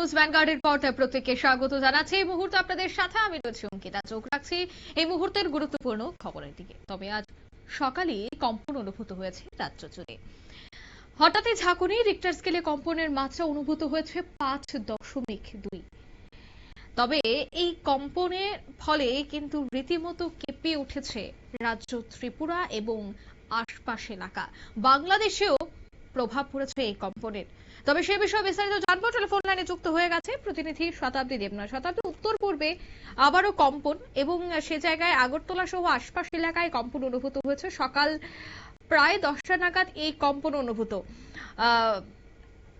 News ভ্যানগার্ডের পর্দায় প্রত্যেককে স্বাগত জানাচ্ছি। এই মুহূর্তে আপনাদের সাথে আমি রয়েছি অঙ্কিতা। চোখ রাখছি এই মুহূর্তের গুরুত্বপূর্ণ খবরের দিকে। তবে আজ সকালে কম্পন অনুভূত হয়েছে রাজ্য জুড়ে। হঠাৎই ঝাঁকুনি রিক্টার স্কেলে কম্পনের মাত্রা অনুভূত হয়েছে পাঁচ দশমিক দুই। তবে এই কম্পনের ফলে কিন্তু রীতিমতো কেঁপে উঠেছে রাজ্য ত্রিপুরা এবং আশপাশ এলাকা। বাংলাদেশেও প্রভাব পড়েছে এই কম্পনের। তবে সে বিষয়ে বিস্তারিত জানব। টেলিফোন লাইনে যুক্ত হয়ে গেছে প্রতিনিধি শতাব্দী দেবনা শতাব্দী, উত্তর পূর্বে আবারও কম্পন এবং সে জায়গায় আগরতলা সহ আশপাশ এলাকায় কম্পন অনুভূত হয়েছে। সকাল প্রায় দশটা নাগাদ এই কম্পন অনুভূত।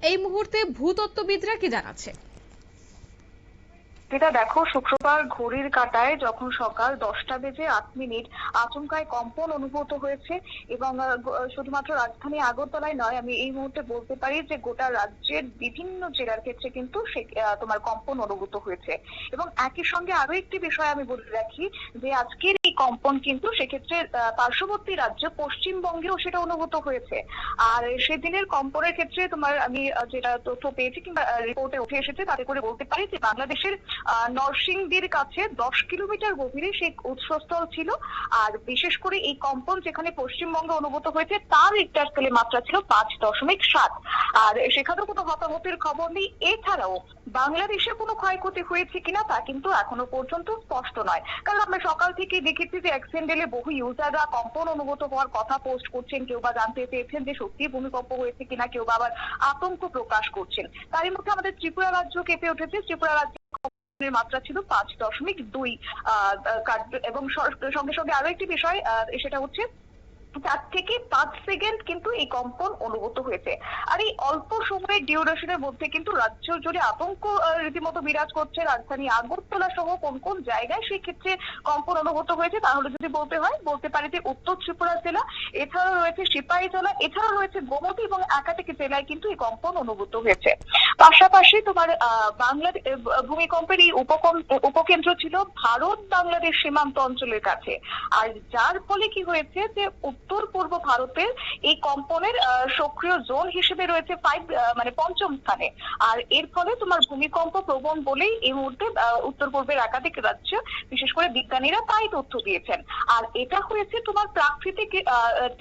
এই মুহূর্তে ভূতত্ত্ববিদরা কি জানাচ্ছে? যেটা দেখো, শুক্রবার ঘড়ির কাঁটায় যখন সকাল দশটা বেজে আট মিনিট আচমকায় কম্পন অনুভূত হয়েছে এবং শুধুমাত্র রাজধানী আগরতলায় নয়, আমি এই মুহূর্তে বলতে পারি যে গোটা রাজ্যের বিভিন্ন জেলার ক্ষেত্রে কিন্তু তোমার কম্পন অনুভূত হয়েছে। এবং একই সঙ্গে আরও একটি বিষয় আমি বলে রাখি যে আজকের কম্পন কিন্তু সেক্ষেত্রে পার্শ্ববর্তী রাজ্য পশ্চিমবঙ্গেও সেটা অনুভূত হয়েছে। আর সেদিনের কম্পনের ক্ষেত্রে তোমার আমি যেটা তথ্য পেয়েছি কিংবা রিপোর্টে উঠে এসেছে, তাতে করে বলতে পারি যে বাংলাদেশের নরসিংদীর কাছে দশ কিলোমিটার গভীরে সেই উৎসস্থল ছিল। আর বিশেষ করে এই কম্পন যেখানে পশ্চিমবঙ্গে অনুভূত হয়েছে, তার রিক্টার স্কেলে মাত্রা ছিল পাঁচ দশমিক সাত। আর সেখানেও কোনো হতাহতের খবর নেই। এছাড়াও বাংলাদেশে কোনো ক্ষয়ক্ষতি হয়েছে কিনা তা কিন্তু এখনও পর্যন্ত স্পষ্ট নয়। কারণ আমরা সকাল থেকে দেখেছি যে অ্যাক্সিডেন্টালে বহু ইউজাররা কম্পন অনুভূত হওয়ার কথা পোস্ট করছেন, কেউ বা জানতে চেয়েছেন যে সত্যি ভূমিকম্প হয়েছে কিনা, কেউ বা আবার আতঙ্ক প্রকাশ করছেন। তারই মধ্যে আমাদের ত্রিপুরা রাজ্য কেঁপে উঠেছে। ত্রিপুরা রাজ্য মাত্রা ছিল পাঁচ দশমিক দুই এবং সঙ্গে সঙ্গে আরও একটি বিষয় সেটা হচ্ছে চার থেকে পাঁচ সেকেন্ড কিন্তু এই কম্পন অনুভূত হয়েছে। আর এই অল্প সময়ের ডিউরেশনের মধ্যে কিন্তু রাজ্য জুড়ে আতঙ্ক রীতিমতো বিরাজ করছে রাজধানী আগরতলা সহ কোন কোন জায়গায় সেই ক্ষেত্রে কম্পন অনুভূত হয়েছে। তাহলে যদি বলতে হয়, বলতে পারি যে উত্তর ত্রিপুরা জেলা, এছাড়াও রয়েছে সিপাহী জেলা, এছাড়াও রয়েছে গোমতী এবং একাধিক জেলায় কিন্তু এই কম্পন অনুভূত হয়েছে। পাশাপাশি তোমার বাংলাদেশ ভূমিকম্পের এই উপকেন্দ্র ছিল ভারত বাংলাদেশ সীমান্ত অঞ্চলের কাছে। আর যার ফলে কি হয়েছে যে উত্তর পূর্ব ভারতের এই কম্পনের সক্রিয় জোন হিসেবে রয়েছে ফাইভ মানে পঞ্চম স্থানে। আর এর ফলে তোমার ভূমিকম্প প্রবণ বলেই এই মুহূর্তে উত্তর পূর্বের একাধিক রাজ্য, বিশেষ করে বিজ্ঞানীরা তাই তথ্য দিয়েছেন। আর এটা হয়েছে তোমার প্রাকৃতিক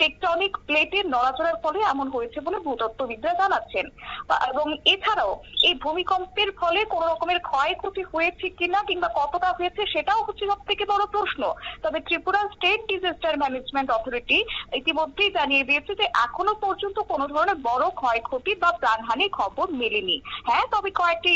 টেকটনিক প্লেটের নড়াচড়ার ফলে এমন হয়েছে বলে ভূতত্ত্ববিদরা জানাচ্ছেন। এবং এছাড়াও এই ভূমিকম্পের ফলে কোন রকমের ক্ষয়ক্ষতি হয়েছে কিনা কিংবা কতটা হয়েছে সেটাও হচ্ছে সব থেকে বড় প্রশ্ন। তবে Tripura state disaster management authority ইতিমধ্যেই জানিয়ে দিয়েছে যে এখনও পর্যন্ত কোনো ধরনের বড় ক্ষয়ক্ষতি বা প্রাণহানির খবর মেলেনি। হ্যাঁ তবে কয়েকটি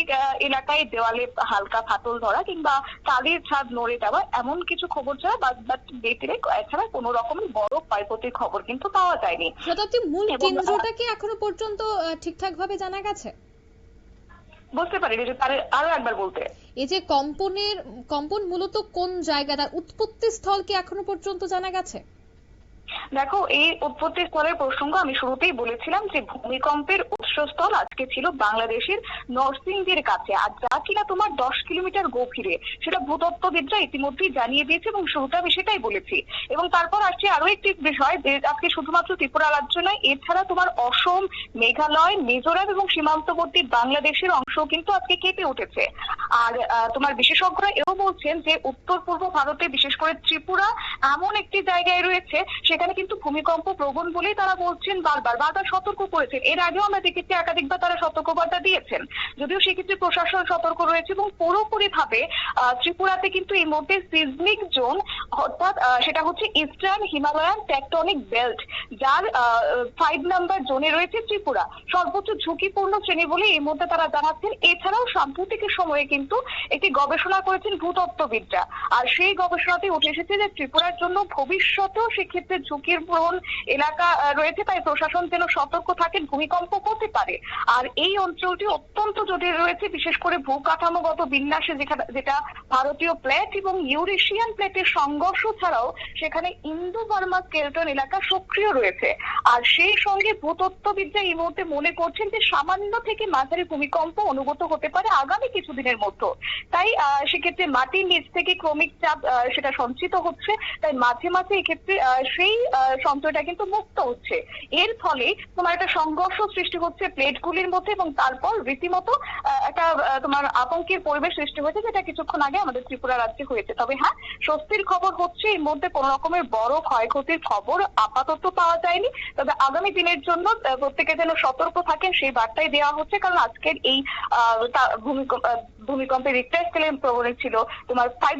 এলাকায় দেওয়ালে হালকা ফাটল ধরা কিংবা টালির ছাদ নড়ে যাওয়া এমন কিছু খবর ছাড়া বাদ বেতিরে এছাড়া কোনো রকমের বড় ক্ষয়ক্ষতির খবর কিন্তু পাওয়া যায়নি। শতাব্দী মূল কেন্দ্রটা কি এখনও পর্যন্ত ঠিকঠাক ভাবে জানা গেছে? বুঝতে তার আরও একবার বলতে। এই যে কম্পনের কম্পন মূলত কোন জায়গা তার উৎপত্তি স্থল কি এখনও পর্যন্ত জানা গেছে? দেখো, এই উৎপত্তি স্থলের প্রসঙ্গ আমি শুরুতেই বলেছিলাম যে ভূমিকম্পের উৎসস্থল আজকে ছিল বাংলাদেশের নরসিংদীর কাছে। আর যা কিনা তোমার দশ কিলোমিটার গভীরে, সেটা ভূতত্ত্ববিদরা ইতিমধ্যেই জানিয়ে দিয়েছে এবং শুরুতে আমি সেটাই বলেছি। এবং তারপর আসছে আরও একটি বিষয় যে আজকে শুধুমাত্র ত্রিপুরা রাজ্য নয়, এছাড়া তোমার অসম, মেঘালয়, মিজোরাম এবং সীমান্তবর্তী বাংলাদেশের অংশ কিন্তু আজকে কেঁপে উঠেছে। আর তোমার বিশেষজ্ঞরা এও বলছেন যে উত্তর পূর্ব ভারতে বিশেষ করে ত্রিপুরা এমন একটি জায়গায় রয়েছে, সেখানে কিন্তু ভূমিকম্প প্রবণ বলেই তারা বলছেন বারবার বারবার সতর্ক করেছেন। এর আগেও আমরা দেখেছি একাধিকবার তারা সতর্কবার্তা দিয়েছেন। যদিও সেক্ষেত্রে প্রশাসন সতর্ক রয়েছে এবং পুরোপুরি ভাবে ত্রিপুরাতে কিন্তু এই মুহূর্তে সিজমিক জোন অর্থাৎ সেটা হচ্ছে ইস্টার্ন হিমালয়ান টেকটনিক বেল্ট যার ফাইভ নাম্বার জোনে রয়েছে ত্রিপুরা। সর্বোচ্চ ঝুঁকিপূর্ণ শ্রেণি বলে এই মধ্যে তারা জানাচ্ছেন। এছাড়াও সাম্প্রতিক সময়ে কিন্তু একটি গবেষণা করেছেন ভূতত্ত্ববিদরা। আর সেই গবেষণাতে উঠে এসেছে যে ত্রিপুরার জন্য ভবিষ্যতেও সেক্ষেত্রে ঝুঁকির প্রবণ এলাকা রয়েছে, তাই প্রশাসন যেন সতর্ক থাকেন ভূমিকম্প হতে পারে। আর এই অঞ্চলটি অত্যন্ত জটিল রয়েছে, বিশেষ করে ভূকাঠামোগত বিন্যাসে যেটা ভারতীয় প্লেট এবং ইউরেশিয়ান প্লেটের সংঘর্ষ ছাড়াও সেখানে ইন্দো বার্মা স্কেলটন এলাকা সক্রিয় রয়েছে। আর সেই সঙ্গে ভূতত্ত্ববিদরা এই মুহূর্তে মনে করছেন যে সামান্য থেকে মাঝারি ভূমিকম্প অনুগত হতে পারে আগামী কিছুদিনের মধ্যে তাই সেক্ষেত্রে মাটির নিচ থেকে ক্রমিক চাপ সেটা সঞ্চিত হচ্ছে। তাই মাঝে মাঝে এক্ষেত্রে সেই সঞ্চয়টা কিন্তু মুক্ত হচ্ছে। এর ফলে তোমার একটা সংঘর্ষ সৃষ্টি হচ্ছে প্লেটগুলির মধ্যে এবং তারপর রীতিমতো একটা তোমার আতঙ্কের পরিবেশ সৃষ্টি হয়েছে যেটা কিছুক্ষণ আগে আমাদের ত্রিপুরা রাজ্যে হয়েছে। তবে হ্যাঁ স্বস্তির খবর হচ্ছে এর মধ্যে কোনো রকমের বড় ক্ষয়ক্ষতির খবর আপাতত পাওয়া যায়নি। তবে আগামী দিনের জন্য প্রত্যেকে যেন সতর্ক থাকেন সেই বার্তাই দেওয়া হচ্ছে। কারণ আজকের এই তা- ভূমিকম্প রিক্টার স্কেলের প্রবণিত ছিল তোমার five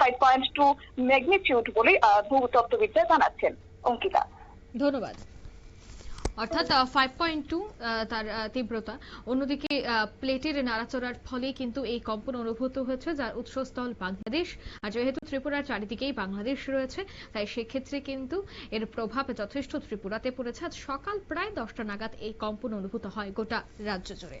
five point two magnitude বলে ভূতত্ত্ববিদরা জানাচ্ছেন। অঙ্কিতা। ধন্যবাদ। অর্থাৎ ফাইভ পয়েন্ট টু তার তীব্রতা। অন্যদিকে প্লেটের নাড়াচড়ার ফলে কিন্তু এই কম্পন অনুভূত হয়েছে, যার উৎসস্থল বাংলাদেশ। আর যেহেতু ত্রিপুরার চারিদিকেই বাংলাদেশ রয়েছে, তাই সেক্ষেত্রে কিন্তু এর প্রভাব যথেষ্ট ত্রিপুরাতে পড়েছে। আজ সকাল প্রায় দশটা নাগাদ এই কম্পন অনুভূত হয় গোটা রাজ্য জুড়ে।